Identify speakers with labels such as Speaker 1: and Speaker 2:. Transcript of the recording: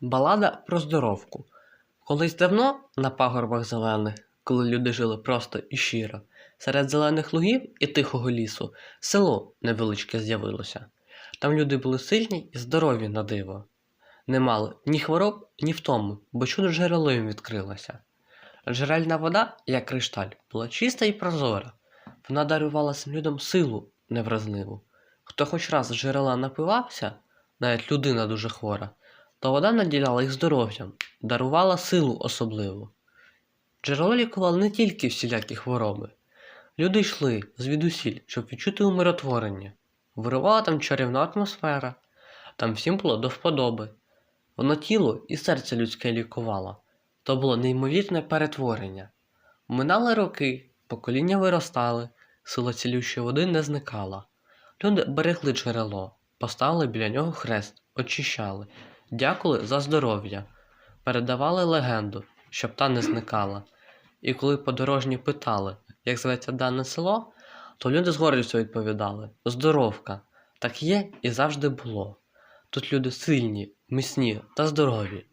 Speaker 1: Балада про здоровку. Колись давно на пагорбах зелених, коли люди жили просто і щиро, серед зелених лугів і тихого лісу село невеличке з'явилося. Там люди були сильні і здорові на диво. Не мали ні хвороб, ні втому, бо чудо джерело їм відкрилося. Джерельна вода, як кришталь, була чиста і прозора. Вона дарувала цим людям силу невразливу. Хто хоч раз джерела напивався, навіть людина дуже хвора, то вода наділяла їх здоров'ям, дарувала силу особливу. Джерело лікувало не тільки всілякі хвороби. Люди йшли звідусіль, щоб відчути умиротворення. Вирувала там чарівна атмосфера, там всім було до вподоби. Воно тіло і серце людське лікувало. То було неймовірне перетворення. Минали роки, покоління виростали, сила цілющої води не зникала. Люди берегли джерело, поставили біля нього хрест, очищали, дякували за здоров'я, передавали легенду, щоб та не зникала. І коли подорожні питали, як зветься дане село, то люди з гордістю відповідали Здоровка, так є і завжди було. Тут люди сильні, міцні та здорові.